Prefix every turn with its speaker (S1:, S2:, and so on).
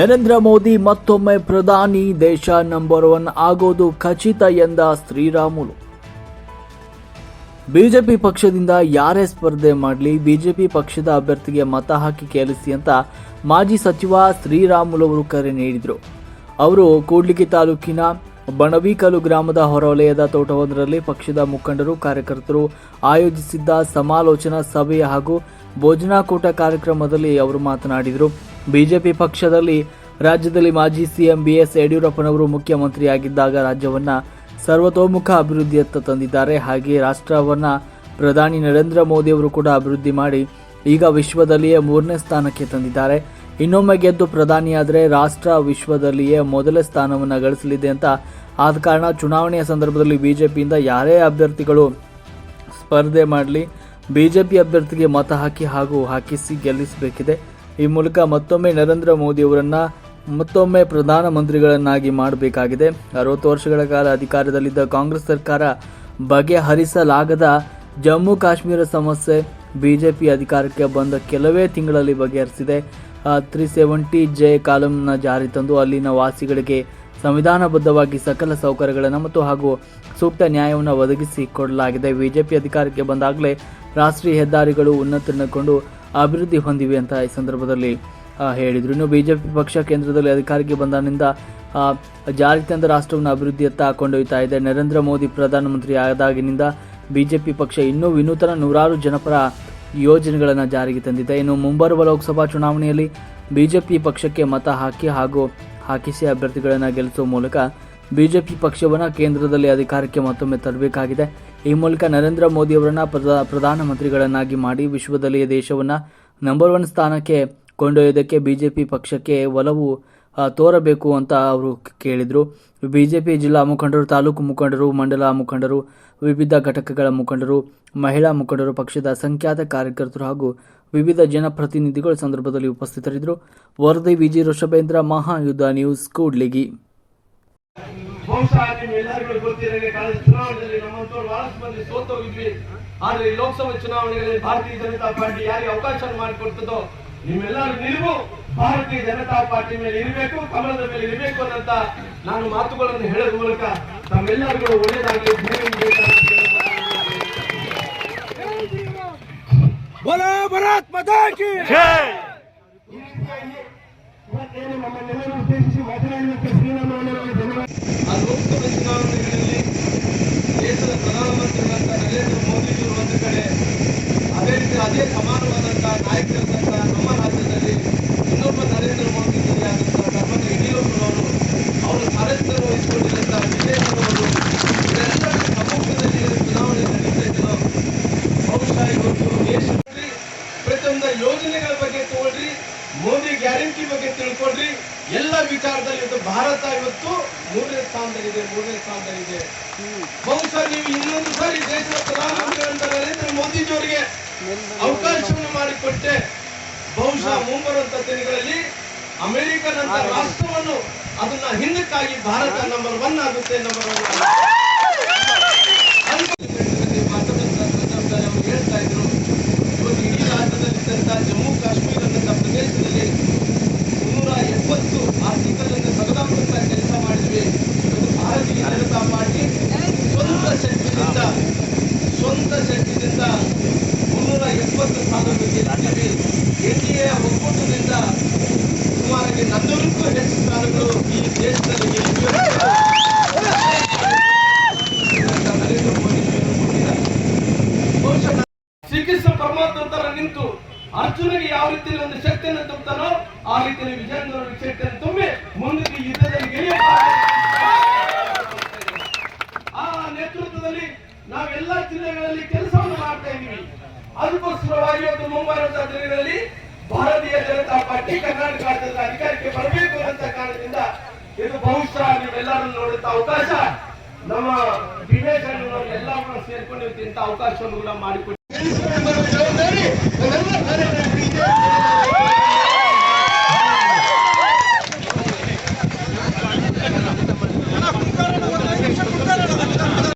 S1: ನರೇಂದ್ರ ಮೋದಿ ಮತ್ತೊಮ್ಮೆ ಪ್ರಧಾನಿ ದೇಶ ನಂಬರ್ ಒನ್ ಆಗೋದು ಖಚಿತ ಎಂದ ಶ್ರೀರಾಮುಲು. ಬಿಜೆಪಿ ಪಕ್ಷದಿಂದ ಯಾರೇ ಸ್ಪರ್ಧೆ ಮಾಡಲಿ, ಬಿಜೆಪಿ ಪಕ್ಷದ ಅಭ್ಯರ್ಥಿಗೆ ಮತ ಹಾಕಿ ಕೇಳಿಸಿ ಅಂತ ಮಾಜಿ ಸಚಿವ ಶ್ರೀರಾಮುಲು ಅವರು ಕರೆ ನೀಡಿದರು. ಅವರು ಕೂಡ್ಲಿಗಿ ತಾಲೂಕಿನ ಬಣವಿಕಲು ಗ್ರಾಮದ ಹೊರವಲಯದ ತೋಟವೊಂದರಲ್ಲಿ ಪಕ್ಷದ ಮುಖಂಡರು, ಕಾರ್ಯಕರ್ತರು ಆಯೋಜಿಸಿದ್ದ ಸಮಾಲೋಚನಾ ಸಭೆ ಹಾಗೂ ಭೋಜನಾಕೂಟ ಕಾರ್ಯಕ್ರಮದಲ್ಲಿ ಅವರು ಮಾತನಾಡಿದರು. ಬಿಜೆಪಿ ಪಕ್ಷದಲ್ಲಿ ರಾಜ್ಯದಲ್ಲಿ ಮಾಜಿ ಸಿಎಂ ಬಿಎಸ್ ಯಡಿಯೂರಪ್ಪನವರು ಮುಖ್ಯಮಂತ್ರಿಯಾಗಿದ್ದಾಗ ರಾಜ್ಯವನ್ನು ಸರ್ವತೋಮುಖ ಅಭಿವೃದ್ಧಿಯತ್ತ ತಂದಿದ್ದಾರೆ. ಹಾಗೆ ರಾಷ್ಟ್ರವನ್ನು ಪ್ರಧಾನಿ ನರೇಂದ್ರ ಮೋದಿಯವರು ಕೂಡ ಅಭಿವೃದ್ಧಿ ಮಾಡಿ ಈಗ ವಿಶ್ವದಲ್ಲಿಯೇ ಮೂರನೇ ಸ್ಥಾನಕ್ಕೆ ತಂದಿದ್ದಾರೆ. ಇನ್ನೊಮ್ಮೆ ಗೆದ್ದು ಪ್ರಧಾನಿಯಾದರೆ ರಾಷ್ಟ್ರ ವಿಶ್ವದಲ್ಲಿಯೇ ಮೊದಲ ಸ್ಥಾನವನ್ನು ಗಳಿಸಲಿದೆ ಅಂತ ಆದ ಕಾರಣ ಚುನಾವಣೆಯ ಸಂದರ್ಭದಲ್ಲಿ ಬಿಜೆಪಿಯಿಂದ ಯಾರೇ ಅಭ್ಯರ್ಥಿಗಳು ಸ್ಪರ್ಧೆ ಮಾಡಲಿ, ಬಿಜೆಪಿ ಅಭ್ಯರ್ಥಿಗೆ ಮತ ಹಾಕಿ ಹಾಗೂ ಹಾಕಿಸಿ ಗೆಲ್ಲಿಸಬೇಕಿದೆ. ಈ ಮೂಲಕ ಮತ್ತೊಮ್ಮೆ ನರೇಂದ್ರ ಮೋದಿ ಅವರನ್ನ ಮತ್ತೊಮ್ಮೆ ಪ್ರಧಾನಮಂತ್ರಿಗಳನ್ನಾಗಿ ಮಾಡಬೇಕಾಗಿದೆ. ಅರವತ್ತು ವರ್ಷಗಳ ಕಾಲ ಅಧಿಕಾರದಲ್ಲಿದ್ದ ಕಾಂಗ್ರೆಸ್ ಸರ್ಕಾರ ಬಗೆಹರಿಸಲಾಗದ ಜಮ್ಮು ಕಾಶ್ಮೀರ ಸಮಸ್ಯೆ ಬಿಜೆಪಿ ಅಧಿಕಾರಕ್ಕೆ ಬಂದ ಕೆಲವೇ ತಿಂಗಳಲ್ಲಿ ಬಗೆಹರಿಸಿದೆ. ತ್ರೀ ಸೆವೆಂಟಿ ಜೆ ಕಾಲಂನ ಜಾರಿ ತಂದು ಅಲ್ಲಿನ ವಾಸಿಗಳಿಗೆ ಸಂವಿಧಾನಬದ್ಧವಾಗಿ ಸಕಲ ಸೌಕರ್ಯಗಳನ್ನು ಮತ್ತು ಹಾಗೂ ಸೂಕ್ತ ನ್ಯಾಯವನ್ನು ಒದಗಿಸಿ ಕೊಡಲಾಗಿದೆ. ಬಿಜೆಪಿ ಅಧಿಕಾರಕ್ಕೆ ಬಂದಾಗಲೇ ರಾಷ್ಟ್ರೀಯ ಹೆದ್ದಾರಿಗಳು ಉನ್ನತೀರ್ಣಗೊಂಡು ಅಭಿವೃದ್ಧಿ ಹೊಂದಿವೆ ಅಂತ ಈ ಸಂದರ್ಭದಲ್ಲಿ. ಹೇಳಿದರು. ಇನ್ನು ಬಿಜೆಪಿ ಪಕ್ಷ ಕೇಂದ್ರದಲ್ಲಿ ಅಧಿಕಾರಕ್ಕೆ ಬಂದಾನಿಂದ ಜಾರಿ ತಂದ ರಾಷ್ಟ್ರವನ್ನು ಅಭಿವೃದ್ಧಿಯತ್ತ ಕೊಂಡೊಯ್ತಾ ಇದೆ. ನರೇಂದ್ರ ಮೋದಿ ಪ್ರಧಾನಮಂತ್ರಿ ಆದಾಗಿನಿಂದ ಬಿಜೆಪಿ ಪಕ್ಷ ಇನ್ನೂ ವಿನೂತನ ನೂರಾರು ಜನಪರ ಯೋಜನೆಗಳನ್ನು ಜಾರಿಗೆ ತಂದಿದೆ. ಇನ್ನು ಮುಂಬರುವ ಲೋಕಸಭಾ ಚುನಾವಣೆಯಲ್ಲಿ ಬಿಜೆಪಿ ಪಕ್ಷಕ್ಕೆ ಮತ ಹಾಕಿ ಹಾಗೂ ಹಾಕಿಸಿ ಅಭ್ಯರ್ಥಿಗಳನ್ನು ಗೆಲ್ಲಿಸುವ ಮೂಲಕ ಬಿಜೆಪಿ ಪಕ್ಷವನ್ನು ಕೇಂದ್ರದಲ್ಲಿ ಅಧಿಕಾರಕ್ಕೆ ಮತ್ತೊಮ್ಮೆ ತರಬೇಕಾಗಿದೆ. ಈ ಮೂಲಕ ನರೇಂದ್ರ ಮೋದಿಯವರನ್ನು ಪ್ರಧಾ ಪ್ರಧಾನಮಂತ್ರಿಗಳನ್ನಾಗಿ ಮಾಡಿ ವಿಶ್ವದಲ್ಲಿಯೇ ದೇಶವನ್ನು ನಂಬರ್ ಒನ್ ಸ್ಥಾನಕ್ಕೆ ಕೊಂಡೊಯ್ಯೋದಕ್ಕೆ ಬಿಜೆಪಿ ಪಕ್ಷಕ್ಕೆ ಒಲವು ತೋರಬೇಕು ಅಂತ ಅವರು ಕೇಳಿದರು. ಬಿಜೆಪಿ ಜಿಲ್ಲಾ ಮುಖಂಡರು, ತಾಲೂಕು ಮುಖಂಡರು, ಮಂಡಲ ಮುಖಂಡರು, ವಿವಿಧ ಘಟಕಗಳ ಮುಖಂಡರು, ಮಹಿಳಾ ಮುಖಂಡರು, ಪಕ್ಷದ ಅಸಂಖ್ಯಾತ ಕಾರ್ಯಕರ್ತರು ಹಾಗೂ ವಿವಿಧ ಜನಪ್ರತಿನಿಧಿಗಳು ಸಂದರ್ಭದಲ್ಲಿ ಉಪಸ್ಥಿತರಿದ್ದರು. ವರದಿ ವಿಜಿ ಋಷಭೇಂದ್ರ, ಮಹಾಯುದ್ಧ ನ್ಯೂಸ್, ಕೂಡ್ಲಿಗಿ.
S2: ಆದ್ರೆ ಲೋಕಸಭಾ ಚುನಾವಣೆಗಳಲ್ಲಿ ಭಾರತೀಯ ಜನತಾ ಪಾರ್ಟಿ ಯಾರಿಗೆ ಅವಕಾಶ ಮಾಡಿಕೊಡ್ತದೋ ನಿಮ್ಮೆಲ್ಲರ ನಿಲುವು. ಭಾರತೀಯ ಜನತಾ ಪಾರ್ಟಿ ಮೇಲೆ ಇರಬೇಕು ಕಮಲದ ಮೇಲೆ ಇರಬೇಕು ಅನ್ನಂತ ನಾನು ಮಾತುಗಳನ್ನು ಹೇಳೋದ್ರ ಮೂಲಕ ತಮ್ಮೆಲ್ಲರಿಗೂ ಒಳ್ಳೇದಾಗಲಿ ನಮ್ಮನ್ನೆಲ್ಲರೂ ಉದ್ದೇಶಿಸಿ ಧನ್ಯವಾದ. ಚುನಾವಣೆಗಳಲ್ಲಿ ದೇಶದ ಪ್ರಧಾನಮಂತ್ರಿಗಳಂತ ನರೇಂದ್ರ ಮೋದಿಜಿ ಒಂದು ಕಡೆ ಅದೇ ರೀತಿ ಅದೇ ಸಮಾನವಾದಂತಹ ನಾಯಕರು ತಿಳ್ಕೊಳ್ರಿ ಎಲ್ಲ ವಿಚಾರದಲ್ಲಿ ಇವತ್ತು ಭಾರತ ಇವತ್ತು ಮೂರನೇ ಸ್ಥಾನದಲ್ಲಿದೆ ಮೂರನೇ ಸ್ಥಾನದಲ್ಲಿದೆ. ಬಹುಶಃ ನೀವು ಇನ್ನೊಂದು ಸಾರಿ ದೇಶದ ಪ್ರಧಾನಮಂತ್ರಿ ನರೇಂದ್ರ ಮೋದಿಜಿಯವರಿಗೆ ಅವಕಾಶವನ್ನು ಮಾಡಿಕೊಟ್ಟೆ. ಬಹುಶಃ ಮುಂಬರುವಂತ ದಿನಗಳಲ್ಲಿ ಅಮೆರಿಕನಂತ ರಾಷ್ಟ್ರವನ್ನು ಅದನ್ನ ಹಿಂದಕ್ಕಾಗಿ ಭಾರತ ನಂಬರ್ ಒನ್ ಆಗುತ್ತೆ ನಂಬರ್ ಒನ್ ಸ್ಥಾನವನ್ನು ಗೆದ್ದಿದ್ದೀವಿ ಎನ್ ಡಿ ಒಕ್ಕೂಟದಿಂದ ಸುಮಾರಿಗೆ ನನ್ನೂರಕ್ಕೂ ಹೆಚ್ಚು ಸ್ಥಾನಗಳು ಈ ದೇಶದಲ್ಲಿ ಗೆದ್ದಿವೆ. ನರೇಂದ್ರ ಶ್ರೀಕೃಷ್ಣ ಪರಮಾತ್ಮ ತರ ನಿಂತು ಅರ್ಜುನಿಗೆ ಯಾವ ರೀತಿ ಒಂದು ಶಕ್ತಿಯನ್ನು ತುಂಬುತ್ತಾನೋ ಆ ರೀತಿಯಲ್ಲಿ ವಿಜಯೇಂದ್ರ ಶಕ್ತಿಯನ್ನು ತುಂಬಿ ಮುಂದಿನ ಯುದ್ಧದಲ್ಲಿ ಗೆಲ್ಲುತ್ತಾರೆ ಆ ನೇತೃತ್ವದಲ್ಲಿ ನಾವೆಲ್ಲ ಜಿಲ್ಲೆಗಳಲ್ಲಿ ಕೆಲಸವನ್ನು ಮಾಡ್ತಾ ಇದ್ದೀವಿ ಅದಕ್ಕೋಸ್ಕರವಾಗಿ ಒಂದು ಮುಂಬರುವಂತಹ ದಿನಗಳಲ್ಲಿ ಭಾರತೀಯ ಜನತಾ ಪಾರ್ಟಿ ಕರ್ನಾಟಕ ರಾಜ್ಯದ ಅಧಿಕಾರಕ್ಕೆ ಬರಬೇಕು ಅಂತ ಕಾರಣದಿಂದ ಇದು ಬಹುಶಃ ನೀವೆಲ್ಲರೂ ನೋಡುತ್ತ ಅವಕಾಶ, ನಮ್ಮ ದಿನೇಶ್ ಎಲ್ಲರೂ ಸೇರ್ಕೊಂಡು ಅವಕಾಶವನ್ನು ಕೂಡ